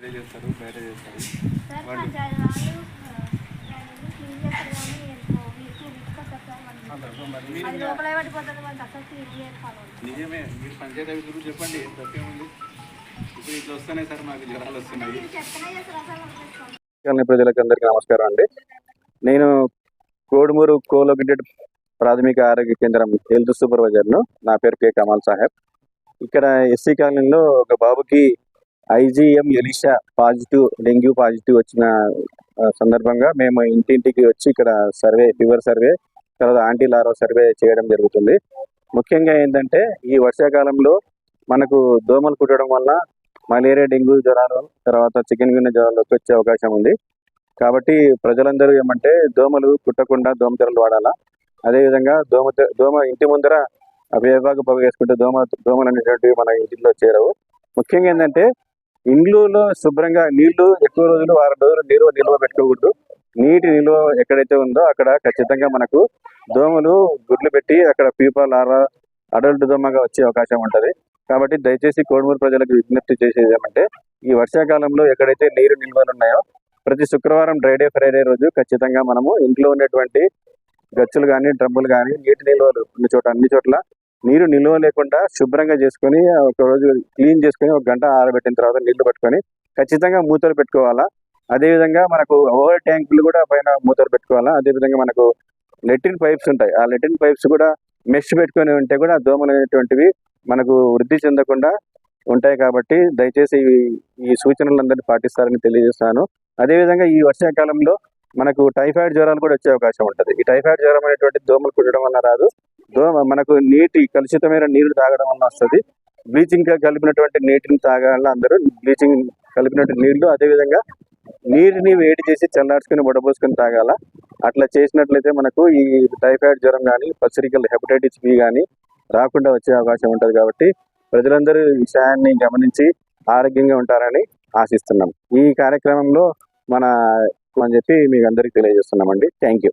చేస్తారు బయట చేస్తారు. నిజమే మీరు పంచాయతీ ఆఫీస్ గురించి చెప్పండి ఏం తప్పేముంది ఇప్పుడు ఇట్లా వస్తున్నాయి సార్ మాకు జ్వరాలు వస్తున్నాయి. ప్రజలకు అందరికీ నమస్కారం అండి. నేను కోడుమూరు కోలోగిటెడ్ ప్రాథమిక ఆరోగ్య కేంద్రం హెల్త్ సూపర్వైజర్ను నా పేరు కే. కమాల్ సాహెబ్. ఇక్కడ ఎస్సీ కాలనీలో ఒక బాబుకి IGM ELISA positive dengue positive వచ్చిన సందర్భంగా మేము ఇంటింటికి వచ్చి ఇక్కడ సర్వే ఫీవర్ సర్వే తర్వాత ఆంటీ లారో సర్వే చేయడం జరుగుతుంది. ముఖ్యంగా ఏంటంటే ఈ వర్షాకాలంలో మనకు దోమలు కుట్టడం వల్ల మలేరియా డెంగ్యూ జ్వరాలు తర్వాత చికెన్ గిన్నె జ్వరాలు వచ్చే అవకాశం ఉంది. కాబట్టి ప్రజలందరూ ఏమంటే దోమలు కుట్టకుండా దోమతెరలు వాడాలా? అదేవిధంగా దోమ దోమ ఇంటి ముందర వేపాకు పొగ వేసుకుంటే దోమ దోమలు అనేటువంటివి మన ఇంటిలో చేరవు. ముఖ్యంగా ఏంటంటే ఇండ్లలో శుభ్రంగా నీళ్ళు ఎక్కువ రోజులు వారం రోజులు నీరు నిల్వ పెట్టుకోకూడదు నీటి నిల్వ ఎక్కడైతే ఉందో అక్కడ ఖచ్చితంగా మనకు దోమలు గుడ్లు పెట్టి అక్కడ పీప లార్వా అడల్ట్ దోమగా వచ్చే అవకాశం ఉంటుంది. కాబట్టి దయచేసి కోడుమూరు ప్రజలకు విజ్ఞప్తి చేసేది ఏమంటే ఈ వర్షాకాలంలో ఎక్కడైతే నీరు నిల్వలు ఉన్నాయో ప్రతి శుక్రవారం డ్రైడే ఫ్రైడే రోజు ఖచ్చితంగా మనము ఇంట్లో ఉన్నటువంటి గచ్చులు కానీ డ్రమ్ములు కానీ నీటి నిల్వలు ఉన్న చోట అన్ని చోట్ల నీరు నిల్వ లేకుండా శుభ్రంగా చేసుకొని ఒక రోజు క్లీన్ చేసుకొని ఒక గంట ఆరబెట్టిన తర్వాత నీళ్ళు పట్టుకొని ఖచ్చితంగా మూతలు పెట్టుకోవాలా? అదేవిధంగా మనకు ఓవర్ ట్యాంకులు కూడా పైన మూతలు పెట్టుకోవాలా? అదేవిధంగా మనకు లెట్రిన్ పైప్స్ ఉంటాయి. ఆ లెట్రిన్ పైప్స్ కూడా మెష్ పెట్టుకొని ఉంటే కూడా దోమలు అనేటువంటివి మనకు వృద్ధి చెందకుండా ఉంటాయి కాబట్టి దయచేసి ఈ- సూచనలు సూచనలందరినీ పాటిస్తారని తెలియజేస్తాను అదేవిధంగా ఈ వర్షాకాలంలో మనకు టైఫాయిడ్ జ్వరాలు కూడా వచ్చే అవకాశం ఉంటుంది. ఈ టైఫాయిడ్ జ్వరం అనేటువంటి దోమలు కుట్టడం వల్ల రాదు. దోమ మనకు నీటి కలుషితమైన నీరు తాగడం వల్ల వస్తుంది. బ్లీచింగ్ కలిపినటువంటి నీటిని తాగాల అందరూ బ్లీచింగ్ కలిపినటువంటి నీళ్ళు అదేవిధంగా నీటిని వేడి చేసి చల్లార్చుకుని వడపోసుకొని తాగాల. అట్లా చేసినట్లయితే మనకు ఈ టైఫాయిడ్ జ్వరం కానీ పసిరికల్ హెపటైటిస్ బి కానీ రాకుండా వచ్చే అవకాశం ఉంటుంది కాబట్టి ప్రజలందరూ విషయాన్ని గమనించి ఆరోగ్యంగా ఉంటారని ఆశిస్తున్నాం. ఈ కార్యక్రమంలో మన అని చెప్పి మీకు అందరికీ తెలియజేస్తున్నామండి. Thank you.